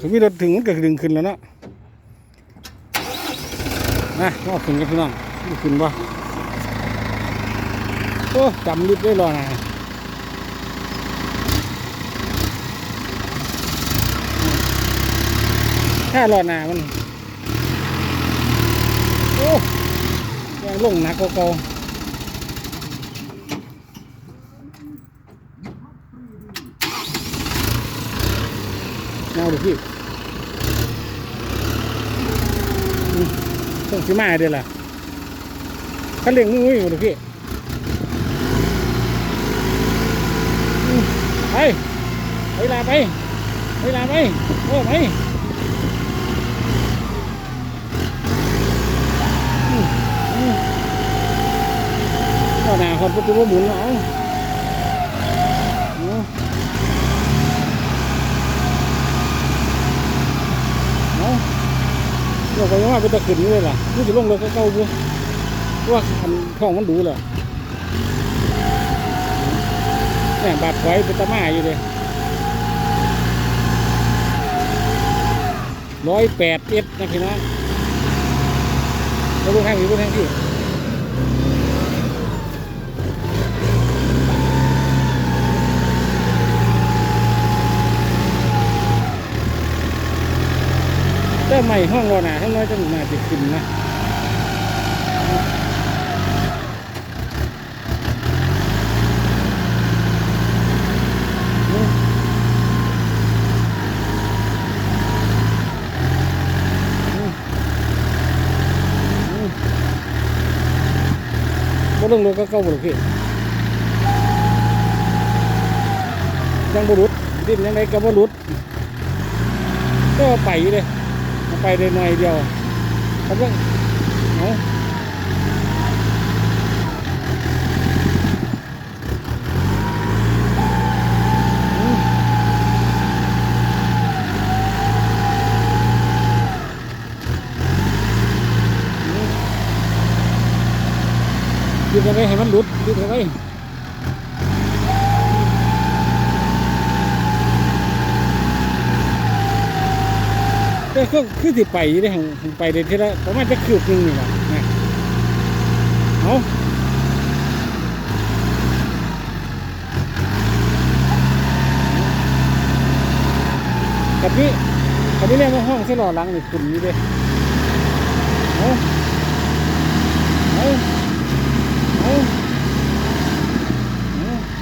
คือมีรถถึงมันก็ดึงขึ้นแล้วเนาะนะก็ขึ้นกันพี่น้องขึ้นบ่โอ้จำลิบได้รอนะถ้ารอหนามัน โอ้ยังลงหนักกว่าเก่า เอาดูพี่ต้องสิมาเดี๋ยวล่ะเขาเลี้ยงงูอยู่ดูพี่ไปไปลาไปไปลาไปโอ้ไปก็หนาคนประตูว่าหมุนเอา เราไปว่าไปตะขึ้นเลยล่ะนี่จะลงเลยก็เก้าบัวว่าอันท้องมันดูเลยเนี่ยบาดไว้เป็นตะมาอยู่เลยร้อยแปดเอฟนะพี่น้องแล้วลูกแห้งอยู่ลูกแห้งที่ เจ้าใหม่ห้องเรอหนาห้องน้อยจะมาติขึ้นนะบ่ลงรถก็เก้าบุรุษพี่ยังบุรุษดิ้นยังไงก็บุรุษก็ไปเลย ไปได้หน่อยเดียวเขาก็เอาอืมอืมดึงเอาไว้ให้มันหลุดดึงเอาไว้ แต่ก็คือสิไปอยู่ได้หังหังไปได้ทีละประมาณจะคืบหนึงนี่แหละนะเอาแบบนี้แบบนี้เรียกว่าห้องเส้นหล่อหลังนี่คุณนี่เด้เอาเอาเอาเอา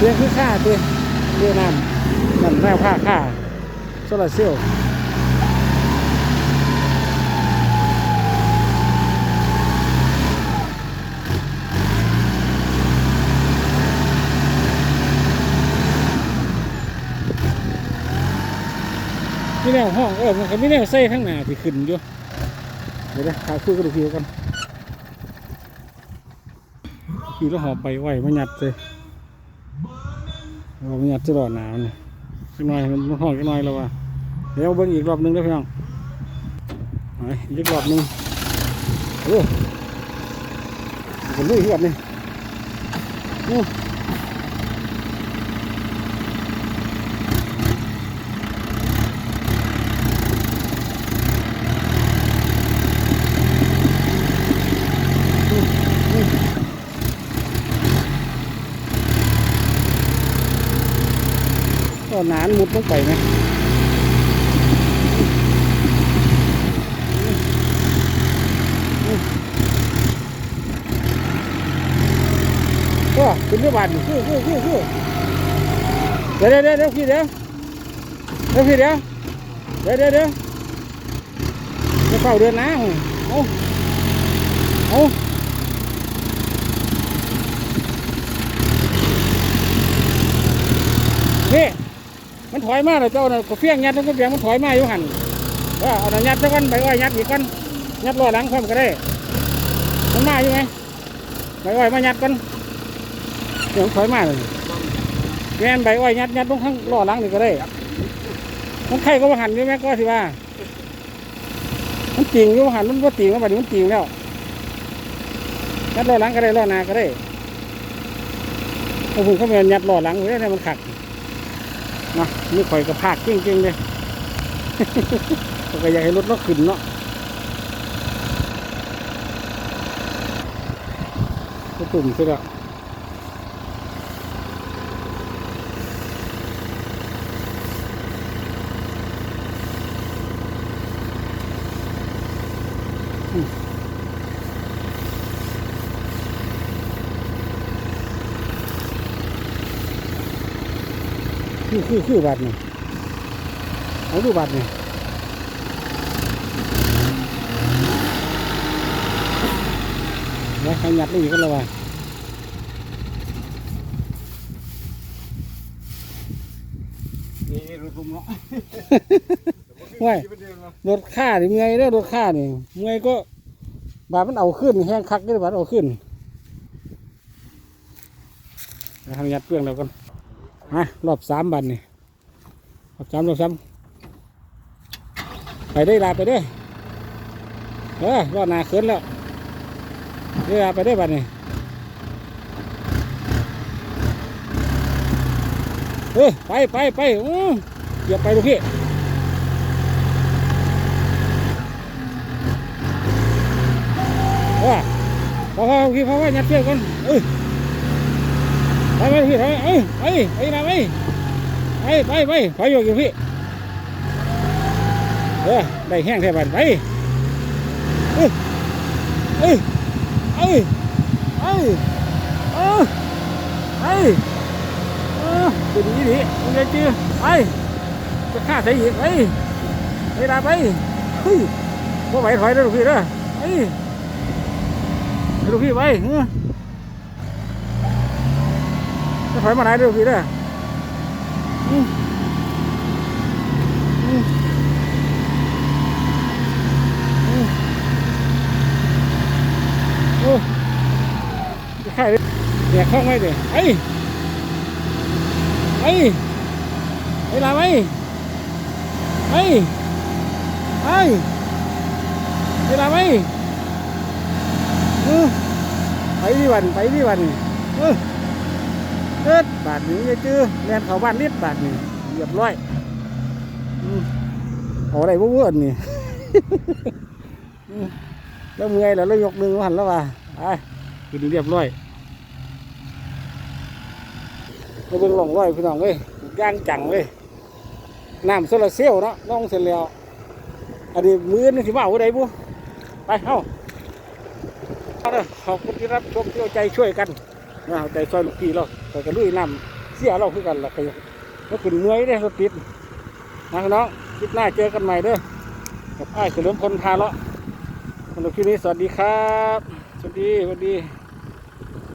เรียคือค่าตัวเรียน้ำนั่นแนวค่าค่าโซลาร์เซลล์มีแนวห้องเออมันก็มีแนวใส่ทั้งหน้าที่ขึ้นอยู่เดี๋ยวนะขาคุยกับลูกพี่กันพี่แล้วหอบไปไหวมาหยัดเลย เราไม่อยากจะรอหนาวเนี่ยสักหน่อยมันห้อนสักหน่อยแล้วว่ะเดี๋ยวเบิ้งอีกรอบนึงได้อพี่น้องไปอีกรอบนึงโอ้ผมลุยอีกรอบหนึงโอ้ก็หนานมุดลงไปไหมก็เป็นเรื่องบาดอยู่คือคือคือคือเดี๋ มันถอยมาเลยเจ้าน่ะก็เฟี้ยงยัดแล้วก็เฟี้ยงมันถอยมาอยู่หันว่าเอาหน่ะยัดสักวันไปอ้อยยัดอีกกันยัดรอหลังพร้อมก็ได้มันมาอยู่ไหมไปอ้อยมายัดกันเดี๋ยวมันถอยมาเลยแม่นใบอ้อยยัดยัดลงข้างรอหลังนี่ก็ได้มันไข่ก็มาหันอยู่ไหมก็สิว่ามันติ่งอยู่หันมันว่าติ่งแล้วบัดนี้มันติ่งแล้วยัดล้อหลังก็ได้ล้อหน้าก็ได้พวกคุณเขาเป็นยัดล้อหลังไว้เนี่ยมันขัด นะนี่ข่อยกระพากเก่งๆเลยก็อยากให้รถเราขึ้นเนาะก็ตุ่มซะแล้ว คือคือคือบาทนี่เอาดูบาทนี่แล้วใครหยัดลูกอีกก็แล้วว่านี่รถผมเนาะว้ายรถค่านี่เมื่อยเด้อรถค่านี่เมื่อยก็บาทมันเอาขึ้นแห้งคักเด้อบาทเอาขึ้นแล้วทำยัดเปลืองแล้วกัน มารอบสามบันนี่รอบสามรอบสามไปได้ลาไปได้เออรอดหนาขึ้นแล้วได้อลาไปได้บันนี่เออไปไปไปอื้อเหยียบไปลูกพี่ว่าพอพอพี่พอว่ายัดเชือกกันเอ้ย ไปไปพี่ไปเอ้ยไปไปนะไปไปไปไปไปอยู่อยู่พี่เออได้แห้งแท่บันไปเอ้ยเอ้ยเอ้ยเอ้ยเอ้ยเอ้ยเออดีดีดีมึงจะจื้อไปจะฆ่าใส่อีกไปไปละไปเฮ้ยพวกไหวถอยแล้วลูกพี่เด้อเอ้ลูกพี่ไปเออจะ ถอยมาไหนลูกพี่เด้ออืมอืมอืมโอ้จะใครเลยแดกข้องไว้เด้ไอ้ไอ้ไอ้ลาไอ้ไอ้ไอ้ไอ้ลาไอ้เออไปดิวันไปดิวันเออ เอิดบาทนี้จะจื้อแลนเขาบ้านนิดบาทนี้เรียบร้อยอืมเอาอะไรพวกเพื่อนนี่แล้วเมื่อยแล้วแล้วยกหนึ่งหันแล้วว่าไปกินเรียบร้อยมาเบิ่งหลงร้อยพี่น้องเว้ยย่างจังเว้ยน้ำโซลาเซลล์เนาะน้องเสร็จแล้วอันนี้มือนี่สิมาเอาได้บุไปเฮ้าเอาเด้อขอบคุณที่รับชมที่เอาใจช่วยกัน นะครับใจซอยลูกพี่เราแต่ก็ลุยน้ำเสียเราคือกันละก็ก็ขึ้นเมื่อยเด้อรถติดนะพี่น้องคลิปหน้าเจอกันใหม่เด้อกับไอ้ายเฉลิมพลพาเลาะสำหรับคลิปนี้สวัสดีครับ สวัสดีสวัสดี